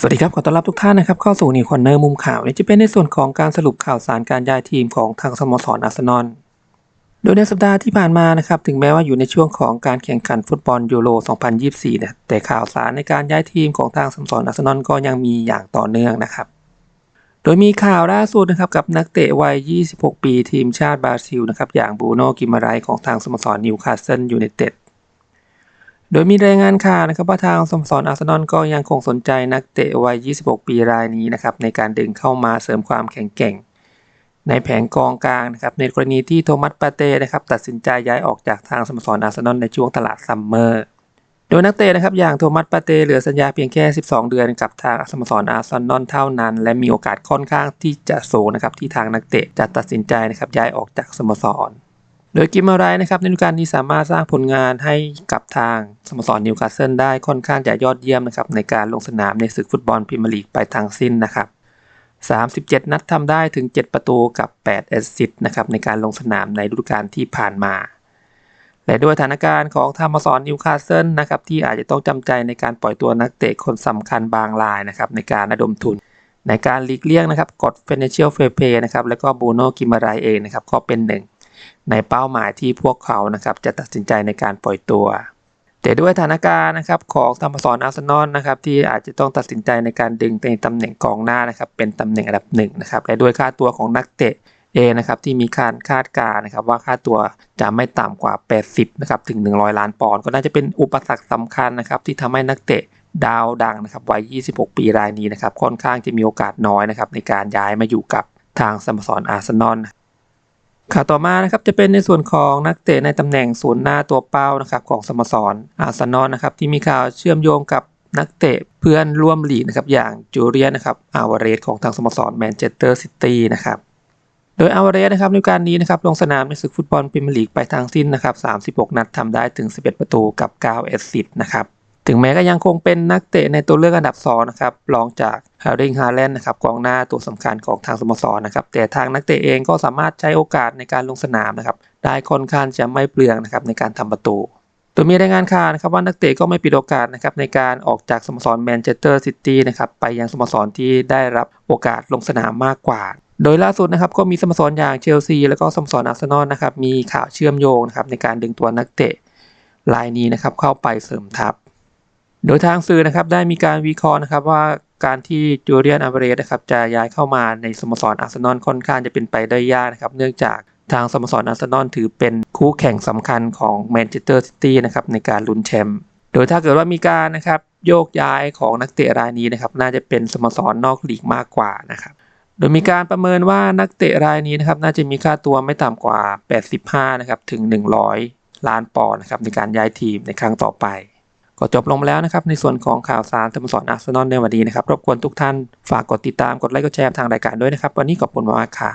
สวัสดีครับ ขอต้อนรับทุกท่านนะครับเข้าสู่นิวคอนเนอร์มุมข่าวนี่จะเป็นในส่วนของการสรุปข่าวสารการย้ายทีมของทางสโมสรอาร์เซนอล โดยในสัปดาห์ที่ผ่านมานะครับถึงแม้ว่าอยู่ในช่วงของการแข่งขันฟุตบอลยูโร 2024เนี่ยแต่ข่าวสารในการย้ายทีมของทางสโมสรอาร์เซนอลก็ยังมีอย่างต่อเนื่องนะครับ โดยมีข่าวล่าสุดนะครับกับนักเตะวัย 26 ปีทีมชาติบราซิลนะครับอย่างบูโนกิมาไรส์ของทางสโมสรนิวคาสเซิลยูไนเต็ด โดยมีรายงานข่าวนะครับว่าทางสโมสรอาร์เซนอลก็ยังคงสนใจนักเตะวัย 26 ปีรายนี้นะครับในการดึงเข้ามาเสริมความแข็งแกร่ง ในแผงกองกลางนะครับในกรณีที่โทมัสปาเต้นะครับตัดสินใจย้ายออกจากทางสโมสรอาร์เซนอลในช่วงตลาดซัมเมอร์โดยนักเตะนะครับอย่างโทมัสปาเต้เหลือสัญญาเพียงแค่ 12 เดือนกับทางสโมสรอาร์เซนอลเท่านั้น และมีโอกาสค่อนข้างที่จะสูงนะครับที่ทางนักเตะจะตัดสินใจนะครับย้ายออกจากสโมสร โดยกิมมารส์นะครับในฤดูกาลนี้สามารถสร้างผลงานให้กับทางสโมสรนิวคาสเซิลได้ค่อนข้างจะยอดเยี่ยมนะครับในการลงสนามในศึกฟุตบอลพรีเมียร์ลีกไปทั้งสิ้นนะครับ37 นัดทำได้ถึง 7 ประตูกับ 8 แอสซิสต์นะครับในการลงสนามในฤดูกาลที่ผ่านมา และด้วยสถานการณ์ของทางสโมสรนิวคาสเซิลนะครับที่อาจจะต้องจำใจในการปล่อยตัวนักเตะคนสำคัญบางรายนะครับในการระดมทุน ในการหลีกเลี่ยงนะครับกฎ Financial Fair Play นะครับแล้วก็บูโนกิมาไรส์เองนะครับก็เป็นหนึ่ง ในเป้าหมายที่พวกเขานะครับจะตัดสินใจในการปล่อยตัว แต่ด้วยสถานการณ์นะครับของสโมสรอาร์เซนอลนะครับที่อาจจะต้องตัดสินใจในการดึงในตำแหน่งกองหน้านะครับเป็นตำแหน่งอันดับหนึ่งนะครับและด้วยค่าตัวของนักเตะเองนะครับที่มีการคาดการณ์นะครับว่าค่าตัวจะไม่ต่ำกว่า 80นะครับถึง 100 ล้านปอนด์ก็น่าจะเป็นอุปสรรคสำคัญนะครับที่ทำให้นักเตะดาวดังนะครับวัย 26 ปีรายนี้นะครับค่อนข้างจะมีโอกาสน้อยนะครับในการย้ายมาอยู่กับทางสโมสรอาร์เซนอล ข่าวต่อมานะครับจะเป็นในส่วนของนักเตะในตำแหน่งศูนย์หน้าตัวเป้านะครับของสโมสรอาร์เซนอลนะครับที่มีข่าวเชื่อมโยงกับนักเตะเพื่อนร่วมลีกนะครับอย่างจูเลียนนะครับอาวเรสของทางสโมสรแมนเชสเตอร์ซิตี้นะครับโดยอาวเรสนะครับในการนี้นะครับลงสนามในศึกฟุตบอลพรีเมียร์ลีกไปทั้งสิ้นนะครับ36 นัดทำได้ถึง 11 ประตูกับ 9 แอสซิสต์นะครับ ถึงแม้ก็ยังคงเป็นนักเตะในตัวเลือกอันดับ2นะครับรองจากฮร์ริงฮาแลนด์นะครับกองหน้าตัวสำคัญของทางสโมสรนะครับแต่ทางนักเตะเองก็สามารถใช้โอกาสในการลงสนามนะครับได้ค่อนข้างจะไม่เปลืองนะครับในการทำประตูโดยมีรายงานข่าวนะครับว่านักเตะก็ไม่ปิดโอกาสนะครับในการออกจากสโมสรแมนเชสเตอร์ซิตี้นะครับไปยังสโมสรที่ได้รับโอกาสลงสนามมากกว่าโดยล่าสุดนะครับก็มีสโมสรอย่างเชลซีแล้วก็สโมสรอาร์เซนอลนะครับมีข่าวเชื่อมโยงนะครับในการดึงตัวนักเตะรายนี้นะครับเข้าไปเสริมทัพ โดยทางสื่อนะครับได้มีการวิเคราะห์นะครับว่าการที่จูเลียนอาเบเรสนะครับจะย้ายเข้ามาในสโมสรอาร์เซนอลค่อนข้างจะเป็นไปได้ยากนะครับ เนื่องจากทางสโมสรอาร์เซนอลถือเป็นคู่แข่งสำคัญของแมนเชสเตอร์ซิตี้นะครับในการลุ้นแชมป์โดยถ้าเกิดว่ามีการนะครับโยกย้ายของนักเตะรายนี้นะครับน่าจะเป็นสโมสรนอกลีกมากกว่านะครับโดยมีการประเมินว่านักเตะรายนี้นะครับน่าจะมีค่าตัวไม่ต่ำกว่า 85นะครับถึง 100 ล้านปอนด์นะครับในการย้ายทีมในครั้งต่อไป ก็จบลงมาแล้วนะครับ ในส่วนของข่าวสารสโมสรอาร์เซนอลในวันนี้นะครับ รบกวนทุกท่านฝากกดติดตามกดไลค์กดแชร์ทางรายการด้วยนะครับ วันนี้ขอบคุณมากค่ะ